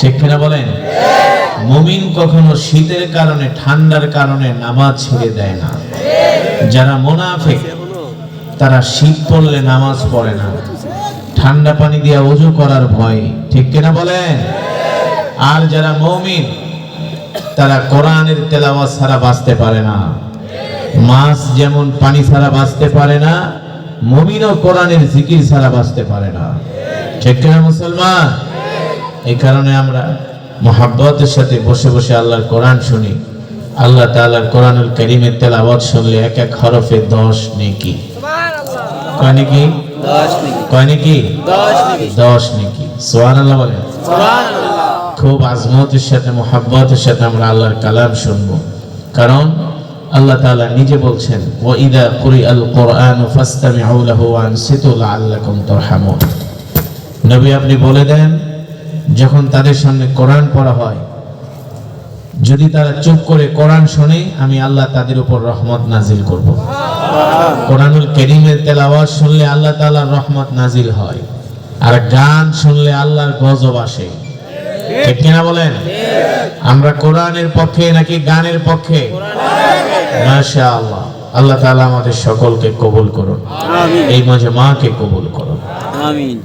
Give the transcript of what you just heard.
ঠিক কিনা বলেন? মুমিন কখনো শীতের কারণে, ঠান্ডার কারণে নামাজ ছেড়ে দেয় না। যারা মোনাফেক, তারা শীত পড়লে নামাজ পড়ে না। ঠান্ডা পানি দিয়ে ওযু করার ভয়, ঠিক কিনা বলেন? আর যারা মৌমিন, তারা কোরআনের তেলাওয়াত ছাড়া বাঁচতে পারে না। মাছ যেমন পানি ছাড়া বাঁচতে পারে না, মমিনও কোরআনের জিকির ছাড়া বাঁচতে পারে না। ঠিক কিনা মুসলমান? এই কারণে আমরা মোহাব্বতের সাথে বসে বসে আল্লাহর কোরআন শুনি। আল্লাহ তাআলার কোরআনুল কারীমের তেলাওয়াত শুনলে এক এক হরফে দশ নেকি। কয় নাকি? দশ নাকি। কয় নাকি? দশ নাকি। দশ নেকি। বলেন। খুব আজমতের সাথে মোহাব্বতের সাথে আমরা আল্লাহর কালাম শুনব। কারণ আল্লাহ তাআলা নিজে বলছেন ওয়া ইদা কুরি আল কোরআন ফাস্তামিউ লাহু ওয়া আনসিতু লাআল্লাকুম তুরহামুন। নবী আপনি বলে দেন যখন তাদের সামনে কোরআন পড়া হয় যদি তারা চুপ করে কোরআন শোনে আমি আল্লাহ তাদের উপর রহমত নাজিল করব। কোরআনুল করিমের তেলাওয়াত শুনলে আল্লাহ তাআলার রহমত নাজিল হয় আর গান শুনলে আল্লাহর গজব আসে। ঠিক কিনা বলেন? আমরা কোরআনের পক্ষে নাকি গানের পক্ষে? মাশা আল্লাহ আল্লাহ তাআলা আমাদের সকলকে কবুল করুন। এই মাঝে মাকে কবুল করুন। আমিন।